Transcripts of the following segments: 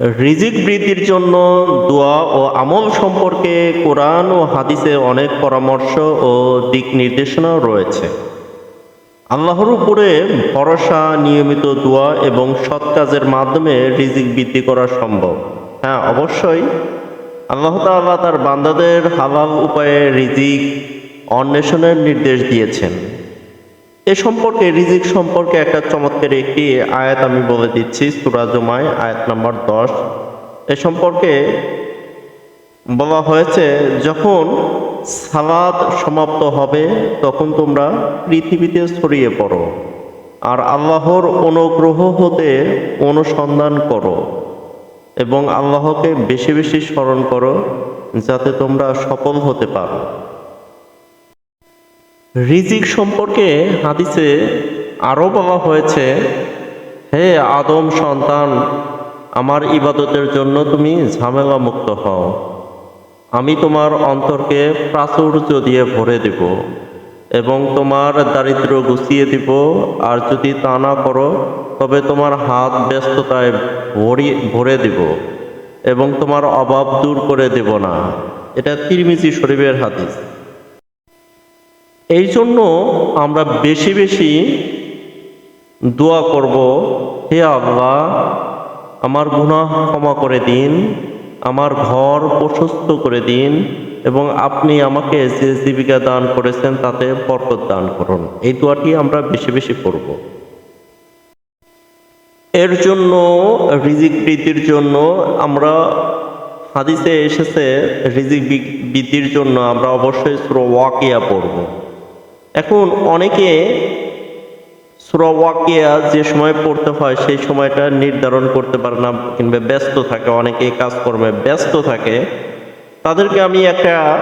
রিজিক বৃদ্ধির জন্য দোয়া ও আমল সম্পর্কে কোরআন ও হাদিসে অনেক পরামর্শ ও দিক নির্দেশনাও রয়েছে। আল্লাহর উপরে ভরসা, নিয়মিত দোয়া এবং সৎ কাজের মাধ্যমে রিজিক বৃদ্ধি করা সম্ভব। হ্যাঁ অবশ্যই আল্লাহ তাআলা তার বান্দাদের হালাল উপায়ে রিজিক অন্বেষণের নির্দেশ দিয়েছেন। এ সম্পর্কে, রিজিক সম্পর্কে একটা চমৎকার একটি আয়াত আমি বলে দিচ্ছি, সূরা জুমায়, আয়াত নাম্বার দশ। এ সম্পর্কে বলা হয়েছে, যখন সালাদ সমাপ্ত হবে, তখন তোমরা পৃথিবীতে ছড়িয়ে পড়ো আর আল্লাহর অনুগ্রহ হতে অনুসন্ধান করো এবং আল্লাহকে বেশি বেশি স্মরণ করো যাতে তোমরা সফল হতে পারো। রিজিক সম্পর্কে হাদিসে আরও বলা হয়েছে হে আদম সন্তান আমার ইবাদতের জন্য তুমি ঝামেলা মুক্ত হও। আমি তোমার অন্তরকে প্রাচুর্য দিয়ে ভরে দেব এবং তোমার দারিদ্র গুছিয়ে দিব। আর যদি তা না করো তবে তোমার হাত ব্যস্ততায় ভরি ভরে দেব এবং তোমার অভাব দূর করে দেব না। এটা তিরমিজি শরীফের হাদিস। এই জন্য আমরা বেশি বেশি দোয়া করব, হে আল্লাহ, আমার গুনাহ ক্ষমা করে দিন, আমার ঘর প্রশস্ত করে দিন, এবং আপনি আমাকে যে জীবিকা দান করেছেন তাতে বরকত দান করুন। এই দোয়াটি আমরা বেশি বেশি করব। এর জন্য, রিজিক বৃদ্ধির জন্য আমরা হাদিসে এসেছে, রিজিক বৃদ্ধির জন্য আমরা অবশ্যই ওয়াকিয়া পড়ব। এখন অনেকে সুরা ওয়াকিয়া যে সময় পড়তে হয়, সেই সময়টা নির্ধারণ করতে পারে না কিংবা ব্যস্ত থাকে। অনেকে কাজকর্মে ব্যস্ত থাকে। তাদেরকে আমি একটা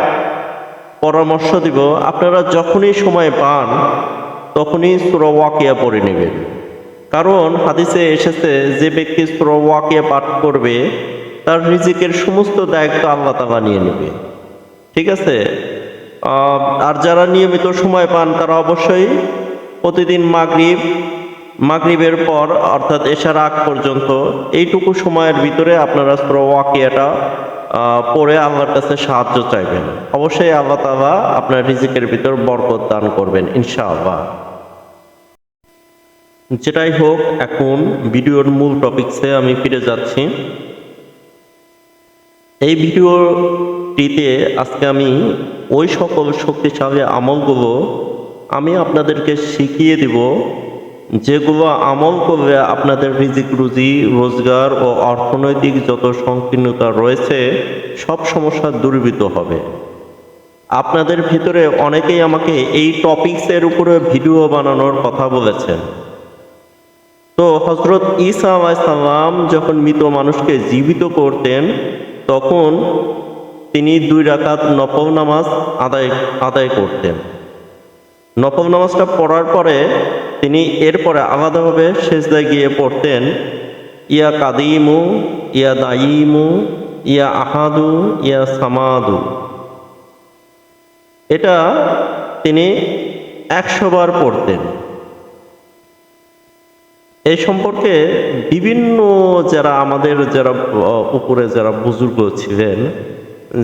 পরামর্শ দিব, আপনারা যখনই সময় পান, তখনই সুরা ওয়াকিয়া পড়ে নেবেন। কারণ হাদিসে এসেছে, যে ব্যক্তি সুরা ওয়াকিয়া পাঠ করবে, তার রিজিকের সমস্ত দায়িত্ব আল্লাহ তালা নিয়ে নেবে। ঠিক আছে? আর যারা নিয়মিত সময় পান, তারা অবশ্যই প্রতিদিন মাগরিব, মাগরিবের পর, অর্থাৎ এশার আগ পর্যন্ত, এইটুকু সময়ের ভিতরে আপনারা ওয়াকিয়াটা পড়ে আল্লাহর কাছে সাহায্য চাইবেন। অবশ্যই আল্লাহ তাআলা আপনার রিজিকের ভিতর বরকত দান করবেন, ইনশাআল্লাহ। যেটাই হোক, এখন ভিডিওর মূল টপিকসে আমি ফিরে যাচ্ছি। এই ভিডিওটিতে আজকে আমি ওই সকল শক্তিশালী আমলগুলো আমি আপনাদেরকে শিখিয়ে দিব, যেগুলো আমল করলে আপনাদের রিজিক, রুজি, রোজগার ও অর্থনৈতিক যত সংকীর্ণতা রয়েছে, সব সমস্যা দূরীভূত হবে। আপনাদের ভিতরে অনেকেই আমাকে এই টপিকসের উপরে ভিডিও বানানোর কথা বলেছেন। তো হজরত ঈসা আলাইসাল্লাম যখন মৃত মানুষকে জীবিত করতেন, তখন তিনি দুই রাকাত নফল নামাজ আদায় আদায় করতেন। নফল নামাজটা পড়ার পরে তিনি এরপরে আলাদাভাবে সেজদায় গিয়ে পড়তেন, ইয়া কাদিমু, ইয়া দাইমু ইয়া আহাদু, ইয়া সামাদু। এটা তিনি একশো বার পড়তেন। এই সম্পর্কে বিভিন্ন যারা আমাদের যারা উপরে যারা বুজুর্গ ছিলেন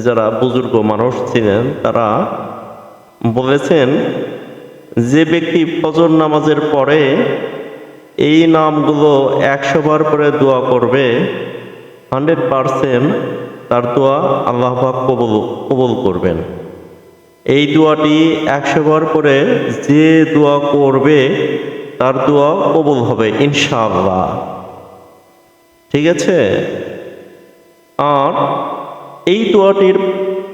যারা বুজুর্গ মানুষ ছিলেন, তারা বলেছেন যে ব্যক্তি ফজর নামাজের পরে এই নামগুলো একশো বার করে দোয়া করবে, হান্ড্রেড পারসেন্ট তার দোয়া আল্লাহ কবল, কবুল করবেন। এই দোয়াটি একশো বার যে দোয়া করবে, তার দোয়া কবল হবে, ইনশাআল্লাহ। ঠিক আছে? আর এই দোয়াটির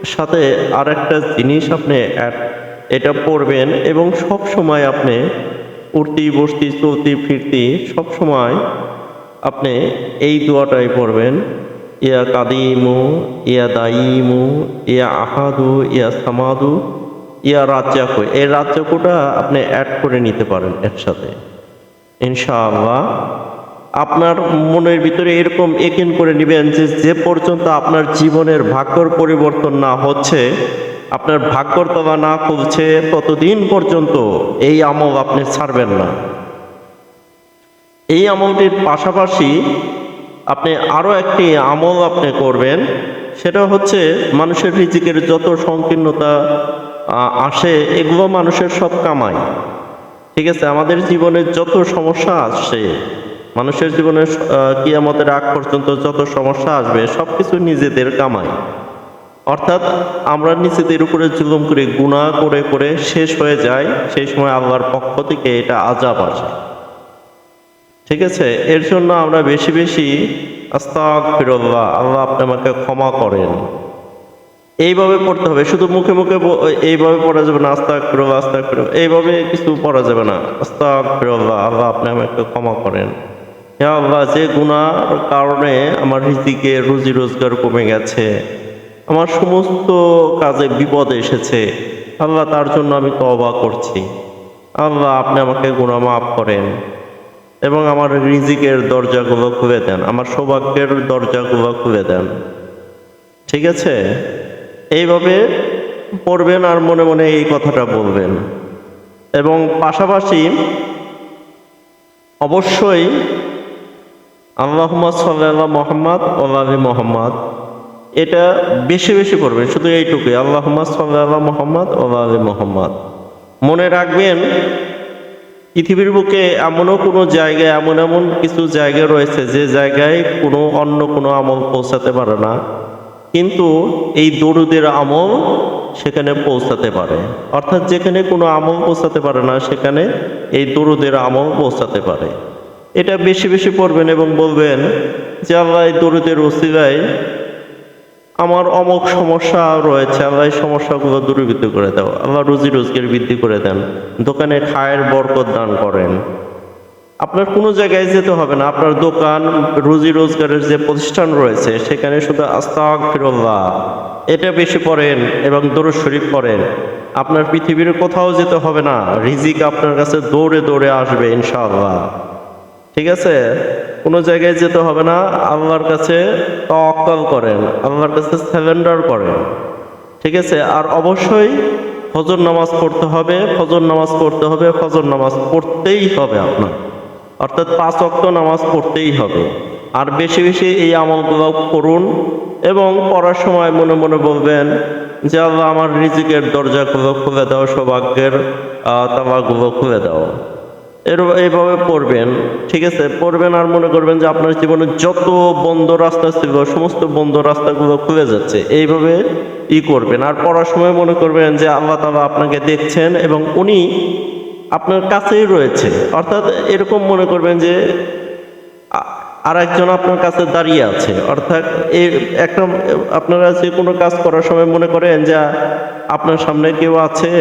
সাথে আর একটা জিনিস আপনি এটা পড়বেন এবং সব সময় আপনি উঠতি, বসতি, চলতি, ফিরতি সব সময় আপনি এই দোয়াটাই পড়বেন। ইয়া কাদিমু, ইয়া দাইমু, ইয়া আহাদু, ইয়া সামাদু, ইয়া রাজ্জাকু। এই রাজ্জাকুটা আপনি অ্যাড করে নিতে পারেন এর সাথে ইনশাআল্লাহ। আপনার মনের ভিতরে এরকম একিন করে নেবেন যে যে পর্যন্ত আপনার জীবনের ভাগ্যর পরিবর্তন না হচ্ছে, আপনার ভাগ্যর তলা না খুলছে, ততদিন পর্যন্ত এই আমল আপনি ছাড়বেন না। এই আমলটির পাশাপাশি আপনি আরও একটি আমল আপনি করবেন, সেটা হচ্ছে মানুষের রিজিকের যত সংকীর্ণতা আসে, এগুলো মানুষের সব কামাই। ঠিক আছে? আমাদের জীবনে যত সমস্যা আসছে মানুষের জীবনে কিয়ামতের আগ পর্যন্ত যত সমস্যা আসবে সব কিছু নিজেদের কামাই। অর্থাৎ আমরা নিজেদের উপরে জুলুম করে গুণা করে করে শেষ হয়ে যায় সেই সময় আল্লাহর পক্ষ থেকে এটা আজাব আসে। ঠিক আছে? এর জন্য আমরা বেশি বেশি আস্তাক ফিরল্লাহ আল্লাহ আপনি আমাকে ক্ষমা করেন। এইভাবে পড়তে হবে। শুধু মুখে মুখে এইভাবে পড়া যাবে না আস্তাক ফিরল্লাহ আস্তাক ফিরল্লাহ এইভাবে কিছু পড়া যাবে না। আস্তাক ফিরল্লাহ আল্লাহ আপনি আমাকে ক্ষমা করেন। হ্যাঁ আল্লাহ, যে গুণার কারণে আমার রিজিকে, রুজি রোজগার কমে গেছে, আমার সমস্ত কাজে বিপদ এসেছে, আল্লাহ তার জন্য আমি তবা করছি। আল্লাহ, আপনি আমাকে গুণা মাফ করেন এবং আমার রিজিকের দরজাগুলো খুলে দেন, আমার সৌভাগ্যের দরজাগুলো খুলে দেন। ঠিক আছে? এইভাবে পড়বেন আর মনে মনে এই কথাটা বলবেন। এবং পাশাপাশি অবশ্যই আল্লাহমদ সাল্লাহ মোহাম্মদ ওলালি মোহাম্মদ। এটা বেশি বেশি পড়বেন শুধু এইটুকুই। আল্লাহমদ সাল্লাহ মোহাম্মদ ওলালি মোহাম্মদ। মনে রাখবেন, পৃথিবীর বুকে এমনও কোনো জায়গায়, এমন এমন কিছু জায়গা রয়েছে যে জায়গায় কোনো অন্য কোনো আমল পৌঁছাতে পারে না। কিন্তু এই দরুদের আমল সেখানে পৌঁছাতে পারে। অর্থাৎ যেখানে কোনো আমল পৌঁছাতে পারে না, সেখানে এই দরুদের আমল পৌঁছাতে পারে। এটা বেশি বেশি পড়বেন এবং বলবেন যে আল্লাহ দরুদের ওসিলায় আমার অমক সমস্যা রয়েছে, আল্লাহ এই সমস্যাগুলো দূরীভূত করে দাও। আল্লাহ রুজি রোজগার বৃদ্ধি করে দেন, দোকানে খায়ের বরকত দান করেন। আপনার কোনো জায়গায় যেতে হবে না, আপনার দোকান, রুজি রোজগারের যে প্রতিষ্ঠান রয়েছে, সেখানে শুধু আস্তাক ফিরল্লাহ এটা বেশি পড়েন এবং দরুদ শরীফ পড়েন। আপনার পৃথিবীর কোথাও যেতে হবে না, রিজিক আপনার কাছে দৌড়ে দৌড়ে আসবে ইনশাআল্লাহ। ঠিক আছে? কোনো জায়গায় যেতে হবে না। আল্লাহর কাছে তওয়াক্কাল করেন। আল্লাহর কাছে সারেন্ডার করেন। ঠিক আছে? আর অবশ্যই ফজর নামাজ পড়তে হবে। ফজর নামাজ পড়তে হবে। ফজর নামাজ পড়তেই হবে আপনার। অর্থাৎ পাঁচ অক্ত নামাজ পড়তেই হবে। আর বেশি বেশি এই আমলগুলো করুন এবং পড়ার সময় মনে মনে বলবেন যে আল্লাহ আমার রিজিকের দরজাগুলো খুলে দাও সৌভাগ্যের আহ, তালাগুলো খুলে দাও। এর এইভাবে পড়বেন, ঠিক আছে? পড়বেন আর মনে করবেন যে আপনার জীবনে যত বন্ধ রাস্তা ছিল, সমস্ত বন্ধ রাস্তাগুলো খুলে যাচ্ছে। এইভাবে ই করবেন। আর পড়ার সময় মনে করবেন যে আল্লাহ তালা আপনাকে দেখছেন এবং উনি আপনার কাছেই রয়েছে। অর্থাৎ এরকম মনে করবেন যে আর একজন আপনার কাছে দাঁড়িয়ে আছে। অর্থাৎ এই একটা, আপনারা যে কোনো কাজ করার সময় মনে করেন যে আপনার সামনে কেউ আছে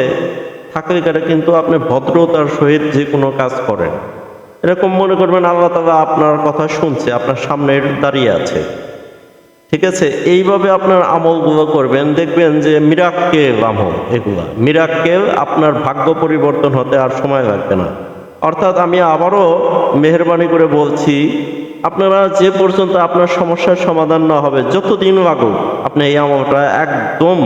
থাকলে কারে কিন্তু আপনি ভদ্রতার সহিত যে কোনো কাজ করেন। এরকম মনে করবেন আল্লাহ তালা আপনার কথা শুনছে, আপনার সামনে দাঁড়িয়ে আছে। ঠিক আছে? এইভাবে আপনার আমলগুলো করবেন, দেখবেন যে মিরাক্কেল আমল এগুলা। মিরাক্কেল আপনার ভাগ্য পরিবর্তন হতে আর সময় লাগবে না। অর্থাৎ আমি আবারও মেহরবানি করে বলছি, আপনারা যে পর্যন্ত আপনার সমস্যার সমাধান না হবে, যতদিন লাগুক, আপনি এই আমলটা একদম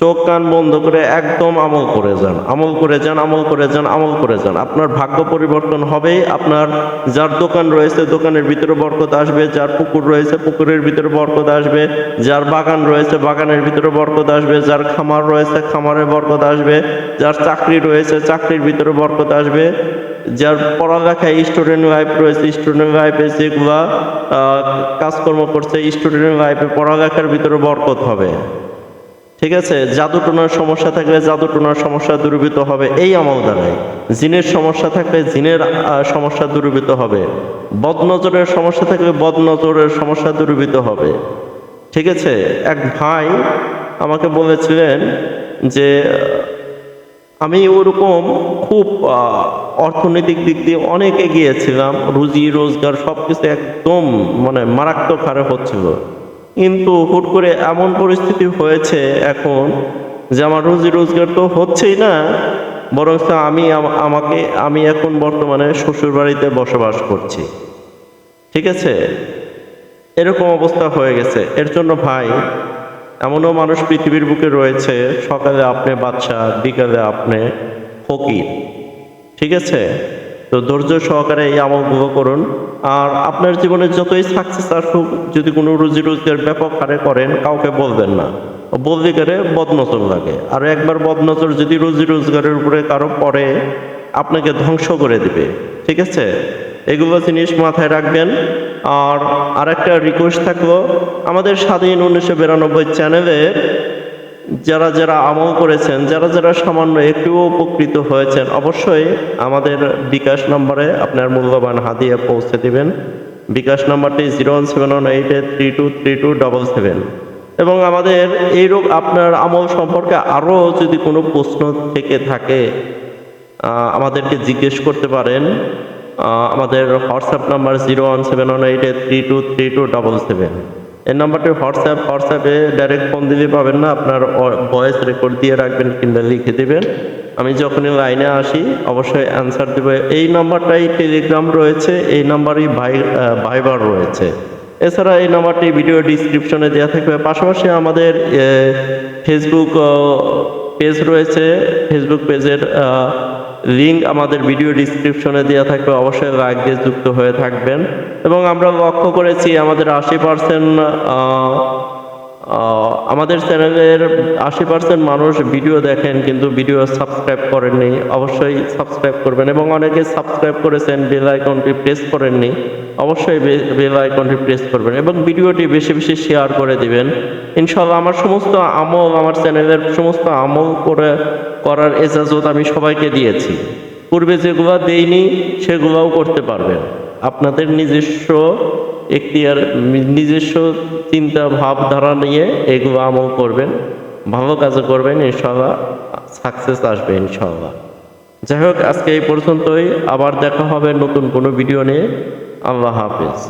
চোখ কান বন্ধ করে একদম আমল করে যান। আমল করে যান, আমল করে যান, আমল করে যান। আপনার ভাগ্য পরিবর্তন হবে আপনার যার দোকান রয়েছে, দোকানের ভিতরে বরকত আসবে। যার পুকুর রয়েছে, পুকুরের ভিতরে বরকত আসবে। যার বাগান রয়েছে, বাগানের ভিতরে বরকত আসবে। যার খামার রয়েছে, খামারে বরকত আসবে। যার চাকরি রয়েছে, চাকরির ভিতরে বরকত আসবে। যার পড়ালেখায় স্টুডেন্ট লাইফ রয়েছে স্টুডেন্ট লাইফে যেগুলা কাজকর্ম করছে স্টুডেন্ট লাইফে পড়ালেখার ভিতরে বরকত হবে। ঠিক আছে জাদু টোনার সমস্যা থাকলে জাদু টোনার সমস্যা দূরীভূত হবে এই আমল দ্বারাই। জিনের সমস্যা থাকলে জিনের সমস্যা দূরীভূত হবে। বদনজরের সমস্যা থাকলে বদনজরের সমস্যা দূরীভূত হবে। ঠিক আছে, এক ভাই আমাকে বলেছিলেন যে, আমি ওরকম খুব অর্থনৈতিক দিক দিয়ে অনেক এগিয়েছিলাম, রুজি, রোজগার সব কিছু একদম মানে মারাত্মক হারে হচ্ছিল। কিন্তু হুট করে এমন পরিস্থিতি হয়েছে এখন যে আমার রুজি রোজগার তো হচ্ছেই না বরং আমি আমাকে, আমি এখন বর্তমানে শ্বশুর বাড়িতে বসবাস করছি। ঠিক আছে? এরকম অবস্থা হয়ে গেছে। এর জন্য ভাই, এমনও মানুষ পৃথিবীর বুকে রয়েছে, সকালে আপনি বাচ্চা বিকালে আপনি ফকির। ঠিক আছে? তো ধৈর্য সহকারে এই আমলগুলো করুন। আর আপনার জীবনে যতই সাকসেস আসুক, যদি কোনো রুজি রোজগার ব্যাপক হারে করেন, কাউকে বলবেন না। বলতে গেলে বদনজর লাগে। আর একবার বদনজর যদি রুজি রোজগারের উপরে কারও পরে আপনাকে ধ্বংস করে দিবে। ঠিক আছে? এগুলো জিনিস মাথায় রাখবেন। আর আরেকটা রিকোয়েস্ট থাকল, আমাদের স্বাধীন উনিশশো বিরানব্বই চ্যানেলের যারা যারা আমল করেছেন, যারা যারা সামান্য একটু উপকৃত হয়েছেন, অবশ্যই আমাদের বিকাশ নম্বরে আপনার মূল্যবান হাদিয়া পৌঁছে দিবেন। বিকাশ নাম্বারটি zero one seven one eight eight three two three two double seven. এবং আমাদের এই রোগ আপনার আমল সম্পর্কে আরও যদি কোনো প্রশ্ন থেকে থাকে আমাদেরকে জিজ্ঞেস করতে পারেন। আমাদের WhatsApp number zero one seven one eight eight three two three two double seven. এই নাম্বারটি হোয়াটসঅ্যাপ, হোয়াটসঅ্যাপে ডাইরেক্ট ফোন দিলে পাবেন না, আপনার ভয়েস রেকর্ড দিয়ে রাখবেন কিংবা লিখে দেবেন। আমি যখনই লাইনে আসি, অবশ্যই অ্যান্সার দেবে। এই নাম্বারটাই টেলিগ্রাম রয়েছে, এই নাম্বারই ভাই ভাইবার রয়েছে। এছাড়া এই নাম্বারটি ভিডিও ডিসক্রিপশনে দেওয়া থাকবে। পাশাপাশি আমাদের ফেসবুক পেজ রয়েছে ফেসবুক পেজের লিঙ্ক আমাদের ভিডিও ডিসক্রিপশনে দেওয়া থাকবে, অবশ্যই লাইক দিয়ে যুক্ত হয়ে থাকবেন। এবং আমরা লক্ষ্য করেছি, আমাদের আশি পার্সেন্ট আমাদের চ্যানেলের আশি পার্সেন্ট মানুষ ভিডিও দেখেন, কিন্তু ভিডিও সাবস্ক্রাইব করেননি। অবশ্যই সাবস্ক্রাইব করবেন এবং অনেকে সাবস্ক্রাইব করেছেন, বেল আইকনটি প্রেস করেননি, অবশ্যই বেল আইকনটি প্রেস করবেন এবং ভিডিওটি বেশি বেশি শেয়ার করে দিবেন। ইনশাল্লাহ আমার সমস্ত আমল, আমার চ্যানেলের সমস্ত আমল করে, করার এজাজত আমি সবাইকে দিয়েছি। পূর্বে যেগুলো দেইনি, সেগুলোও করতে পারবেন। আপনাদের নিজস্ব এখতিয়ার নিজস্ব চিন্তা, ভাবধারা নিয়ে এগুলো আমল করবেন, ভালো কাজ করবেন ইনশাল্লাহ সাকসেস আসবে ইনশাল্লাহ যাই হোক, আজকে এই পর্যন্তই। আবার দেখা হবে নতুন কোনো ভিডিও নিয়ে। আল্লাহ হাফিজ।